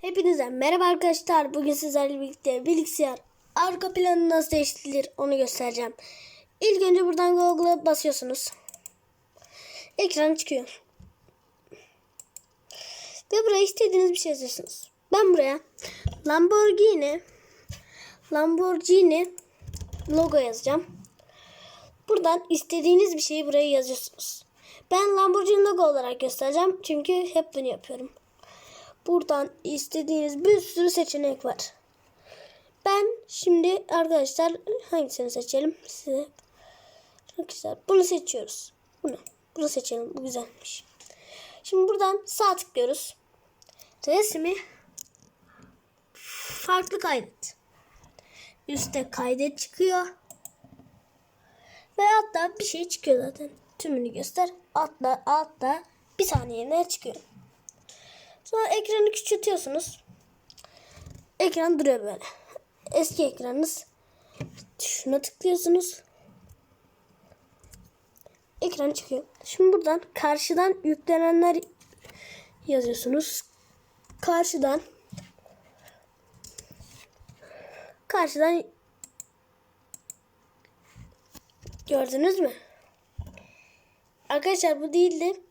Hepinize merhaba arkadaşlar. Bugün sizlerle birlikte bilgisayar arka planı nasıl değiştirilir onu göstereceğim. İlk önce buradan Google'a basıyorsunuz. Ekran çıkıyor. Ve buraya istediğiniz bir şey yazıyorsunuz. Ben buraya Lamborghini Lamborghini logo yazacağım. Buradan istediğiniz bir şeyi buraya yazıyorsunuz. Ben Lamborghini logo olarak göstereceğim. Çünkü hep bunu yapıyorum. Buradan istediğiniz bir sürü seçenek var. Ben şimdi arkadaşlar hangisini seçelim? Size arkadaşlar bunu seçiyoruz. Bunu. Bunu seçelim. Bu güzelmiş. Şimdi buradan sağ tıklıyoruz. Resmi farklı kaydet. Üste kaydet çıkıyor. Ve hatta bir şey çıkıyor zaten. Tümünü göster. Altta altta bir saniye çıkıyor. Sonra ekranı küçültüyorsunuz. Ekran duruyor böyle. Eski ekranınız. Şuna tıklıyorsunuz. Ekran çıkıyor. Şimdi buradan karşıdan yüklenenler yazıyorsunuz. Karşıdan karşıdan gördünüz mü? Arkadaşlar bu değildi.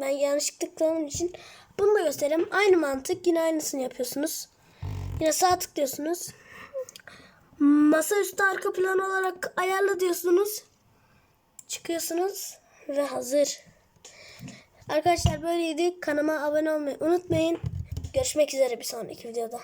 Ben yanlışlıkla için bunu da göstereyim. Aynı mantık. Yine aynısını yapıyorsunuz. Yine sağ tıklıyorsunuz. Masaüstü arka plan olarak ayarla diyorsunuz. Çıkıyorsunuz ve hazır. Arkadaşlar böyleydi. Kanalıma abone olmayı unutmayın. Görüşmek üzere bir sonraki videoda.